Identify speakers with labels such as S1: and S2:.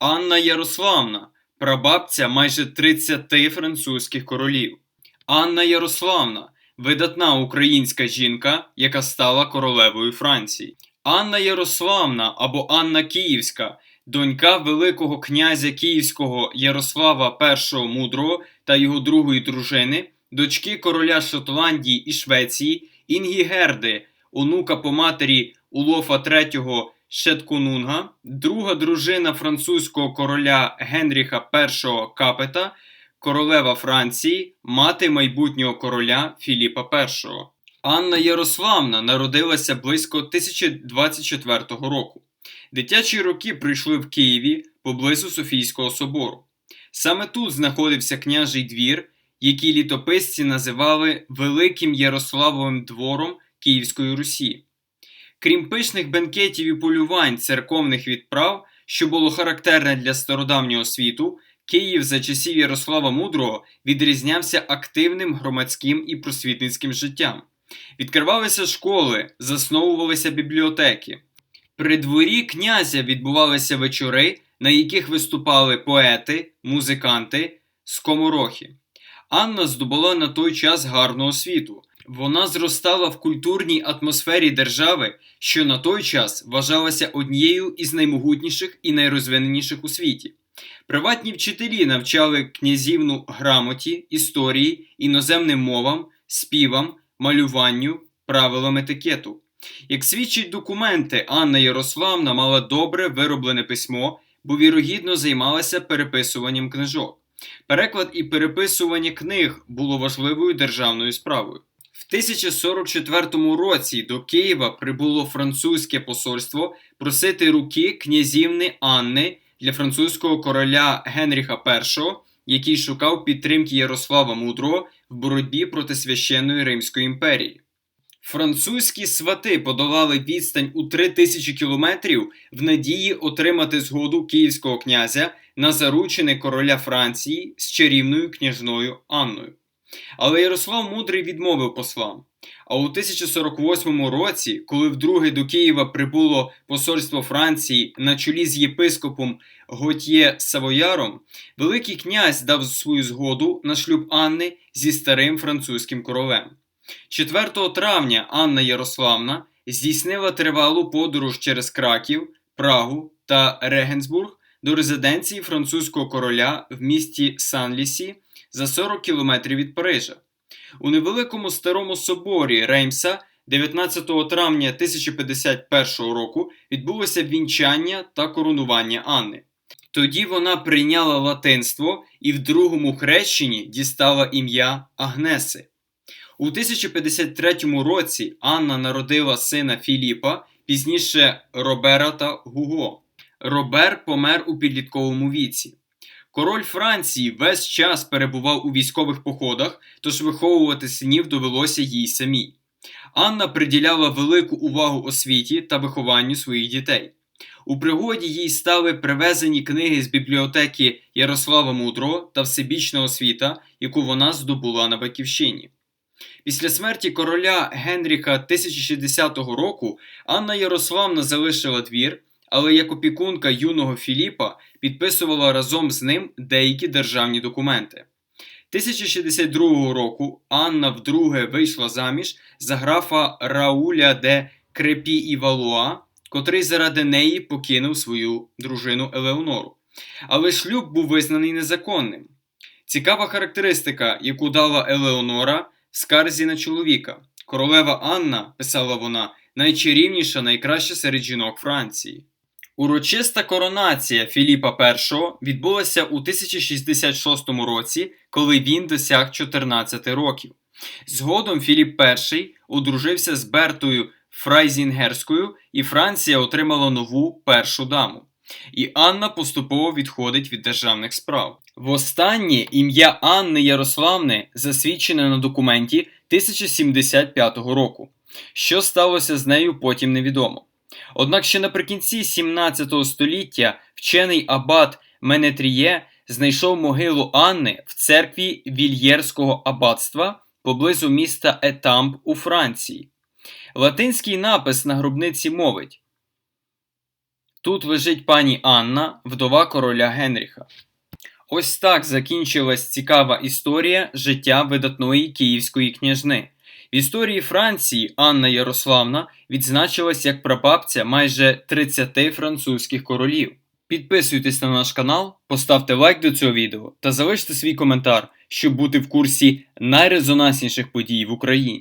S1: Анна Ярославна, прабабця майже 30 французьких королів. Анна Ярославна видатна українська жінка, яка стала королевою Франції. Анна Ярославна або Анна Київська, донька Великого князя Київського Ярослава І Мудрого та його другої дружини, дочки короля Шотландії і Швеції, Інгігерди, онука по матері Улофа III Шетконунга, друга дружина французького короля Генріха І Капета, королева Франції, мати майбутнього короля Філіпа І. Анна Ярославна народилася близько 1024 року. Дитячі роки прийшли в Києві поблизу Софійського собору. Саме тут знаходився княжий двір, який літописці називали Великим Ярославовим двором Київської Русі. Крім пишних бенкетів і полювань церковних відправ, що було характерне для стародавнього світу, Київ за часів Ярослава Мудрого відрізнявся активним громадським і просвітницьким життям. Відкривалися школи, засновувалися бібліотеки. При дворі князя відбувалися вечори, на яких виступали поети, музиканти, скоморохи. Анна здобула на той час гарну освіту. Вона зростала в культурній атмосфері держави, що на той час вважалася однією із наймогутніших і найрозвиненіших у світі. Приватні вчителі навчали князівну грамоті, історії, іноземним мовам, співам, малюванню, правилам етикету. Як свідчать документи, Анна Ярославна мала добре вироблене письмо, бо вірогідно займалася переписуванням книжок. Переклад і переписування книг було важливою державною справою. В 1044 році до Києва прибуло французьке посольство просити руки князівни Анни для французького короля Генріха І, який шукав підтримки Ярослава Мудрого в боротьбі проти священної Римської імперії. Французькі свати подолали відстань у 3000 кілометрів в надії отримати згоду київського князя на заручене короля Франції з чарівною княжною Анною. Але Ярослав Мудрий відмовив послам. А у 1048 році, коли вдруге до Києва прибуло посольство Франції на чолі з єпископом Готьє Савояром, Великий князь дав свою згоду на шлюб Анни зі старим французьким королем. 4 травня Анна Ярославна здійснила тривалу подорож через Краків, Прагу та Регенсбург до резиденції французького короля в місті Санлісі за 40 кілометрів від Парижа. У невеликому старому соборі Реймса 19 травня 1051 року відбулося вінчання та коронування Анни. Тоді вона прийняла латинство і в другому хрещенні дістала ім'я Агнеси. У 1053 році Анна народила сина Філіпа, пізніше Робера та Гуго. Робер помер у підлітковому віці. Король Франції весь час перебував у військових походах, тож виховувати синів довелося їй самій. Анна приділяла велику увагу освіті та вихованню своїх дітей. У пригоді їй стали привезені книги з бібліотеки Ярослава Мудрого та Всебічна освіта, яку вона здобула на Батьківщині. Після смерті короля Генріха 1060 року Анна Ярославна залишила двір, але як опікунка юного Філіпа підписувала разом з ним деякі державні документи. 1062 року Анна вдруге вийшла заміж за графа Рауля де Крепі і Валуа, котрий заради неї покинув свою дружину Елеонору. Але шлюб був визнаний незаконним. Цікава характеристика, яку дала Елеонора в скарзі на чоловіка. Королева Анна, писала вона, найчарівніша, найкраща серед жінок Франції. Урочиста коронація Філіпа І відбулася у 1066 році, коли він досяг 14 років. Згодом Філіп І одружився з Бертою Фрайзінгерською, і Франція отримала нову першу даму. І Анна поступово відходить від державних справ. Востаннє ім'я Анни Ярославни засвідчене на документі 1075 року. Що сталося з нею, потім невідомо. Однак ще наприкінці 17 століття вчений абат Менетріє знайшов могилу Анни в церкві Вільєрського аббатства поблизу міста Етамп у Франції. Латинський напис на гробниці мовить Тут лежить пані Анна, вдова короля Генріха. Ось так закінчилась цікава історія життя видатної київської княжни. В історії Франції Анна Ярославна відзначилась як прабабця майже 30 французьких королів. Підписуйтесь на наш канал, поставте лайк до цього відео та залиште свій коментар, щоб бути в курсі найрезонансніших подій в Україні.